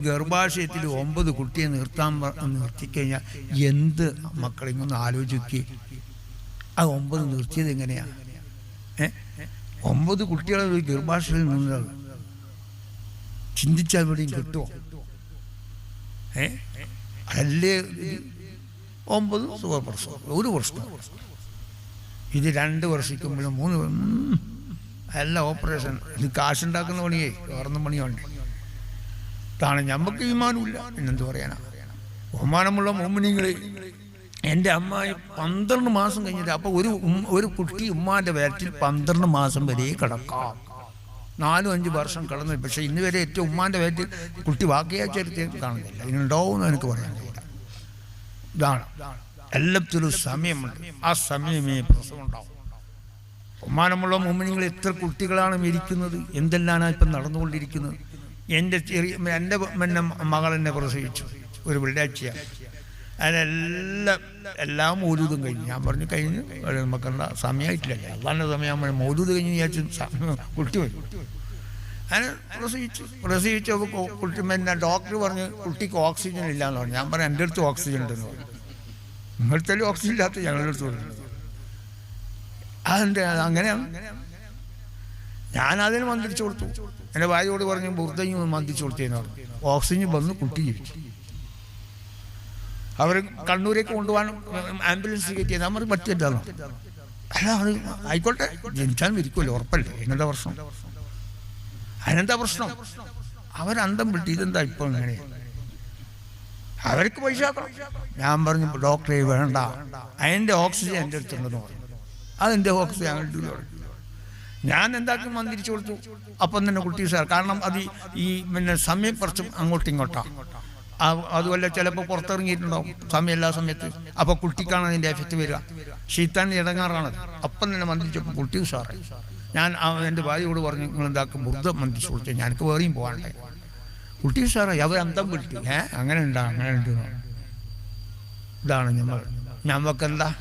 ഗർഭാശയത്തിൽ ഒമ്പത് കുട്ടിയെ നിർത്താൻ നിർത്തിക്കഴിഞ്ഞാൽ എന്ത് മക്കളിങ്ങൊന്ന് ആലോചിക്കുക ആ ഒമ്പത് നിർത്തിയത് എങ്ങനെയാ? ഏ? ഒമ്പത് കുട്ടികളെ ഒരു ഗർഭാശയത്തിൽ നിന്നത് ചിന്തിച്ചാൽ എവിടെയും കിട്ടുമോ ഏ? അല്ലേ ഒമ്പത് സുഖപ്രസവം. ഒരു വർഷം ഇത് രണ്ട് വർഷിക്കുമ്പോഴും മൂന്ന് അല്ല ഓപ്പറേഷൻ. ഇത് കാശുണ്ടാക്കുന്ന പണിയേ. വേറൊന്നും പണിയുണ്ട്? ഇതാണ് ഞമ്മക്ക് വിമാനമില്ല. എന്നെന്ത് പറയാനാ? ബഹുമാനമുള്ള മോമിനിങ്ങളെ എന്റെ അമ്മായി പന്ത്രണ്ട് മാസം കഴിഞ്ഞിട്ട് അപ്പോൾ ഒരു ഒരു കുട്ടി ഉമ്മാന്റെ വയറ്റിൽ പന്ത്രണ്ട് മാസം വരെ കിടക്കാം. നാലും അഞ്ച് വർഷം കടന്നു. പക്ഷേ ഇന്ന് വരെ ഏറ്റവും ഉമ്മാന്റെ വയറ്റിൽ കുട്ടി വാക്കിയാ ചരിത്രം കാണുന്നില്ല. ഇതിനുണ്ടാവുമെന്ന് എനിക്ക് പറയാൻ ഇതാണ്. എല്ലാത്തിലും സമയമുണ്ട്. ആ സമയമേ പ്രസവം ഉണ്ടാവും ബഹുമാനമുള്ള മുമ്മിനിങ്ങൾ എത്ര കുട്ടികളാണ് മരിക്കുന്നത്? എന്തെല്ലാമാണ് ഇപ്പം നടന്നുകൊണ്ടിരിക്കുന്നത്? എന്റെ ചെറിയ എന്റെ പിന്നെ മകൾ എന്നെ പ്രസവിച്ചു. ഒരു വെള്ളിയാഴ്ചയാണ്. അതിനെല്ലാം എല്ലാം മൗലൂദും കഴിഞ്ഞു. ഞാൻ പറഞ്ഞു കഴിഞ്ഞു. അത് സമയമായിട്ടില്ല. അള്ളാന്റെ സമയം മൗലൂദ് കഴിഞ്ഞ് വിചാരിച്ചു. കുട്ടി വരും. അങ്ങനെ പ്രസവിച്ചു. പ്രസവിച്ചപ്പോൾ കുട്ടി പിന്നെ ഡോക്ടർ പറഞ്ഞു കുട്ടിക്ക് ഓക്സിജൻ ഇല്ല എന്ന് പറഞ്ഞു. ഞാൻ പറഞ്ഞു എന്റെ അടുത്ത് ഓക്സിജൻ ഉണ്ടെന്ന് പറഞ്ഞു. നിങ്ങളുടെ ഓക്സിജൻ ഇല്ലാത്ത ഞങ്ങളുടെ അടുത്ത് പറഞ്ഞു അതെന്താ അങ്ങനെയാണ്. ഞാൻ അതിന് മന്ത്രിച്ചു കൊടുത്തു. എന്റെ ഭാര്യയോട് പറഞ്ഞു ബുർദയും മന്ത്രിച്ചു കൊടുത്തേന്ന് പറഞ്ഞു. ഓക്സിജൻ വന്ന് കുട്ടി ജീവിച്ചു. അവർ കണ്ണൂരേക്ക് കൊണ്ടുപോകാൻ ആംബുലൻസ് കയറ്റി. നമ്മൾ പറ്റിയല്ലോ അല്ല അത് ആയിക്കോട്ടെ ജനിച്ചാൽ ഇരിക്കുമല്ലോ ഉറപ്പല്ലേ? എങ്ങനത്തെ പ്രശ്നം? അതിനെന്താ പ്രശ്നം? അവരന്തം വിട്ടി. ഇതെന്താ ഇപ്പോൾ ഇങ്ങനെ? അവർക്ക് പൈസ ഞാൻ പറഞ്ഞു ഡോക്ടറെ വേണ്ട. അതിന്റെ ഓക്സിജൻ എന്റെ അടുത്തുണ്ടെന്ന് പറഞ്ഞു. അതെന്റെ ഓക്സിജൻ? അങ്ങോട്ട് ഞാൻ എന്താക്കി മന്ത്രിച്ചു കൊടുത്തു. അപ്പം തന്നെ കുട്ടി സാർ. കാരണം അത് ഈ- പിന്നെ സമയം കുറച്ചും അങ്ങോട്ടും ഇങ്ങോട്ടാണ് അതുമല്ല ചിലപ്പോൾ പുറത്തിറങ്ങിയിട്ടുണ്ടാവും സമയം എല്ലാ സമയത്ത്. അപ്പോൾ കുട്ടിക്കാണ് അതിന്റെ എഫക്റ്റ് വരിക. ഷീത്താൻ ഇടങ്ങാറാണത്. അപ്പം തന്നെ മന്ത്രിച്ചപ്പോൾ കുട്ടി സാറേ. ഞാൻ എന്റെ ഭാര്യയോട് പറഞ്ഞു നിങ്ങൾ എന്താക്കും ബുദ്ധ മന്ത്രിച്ചു കൊടുത്തു. ഞാനക്ക് വേറെയും പോകാണ്ടേ കുട്ടി സാറേ അവർ അന്തം വിട്ടു. ഏ അങ്ങനെ ഉണ്ടാ അങ്ങനെ ഉണ്ട് ഇതാണ് ഞമ്മൾ. ഞമ്മക്കെന്താ?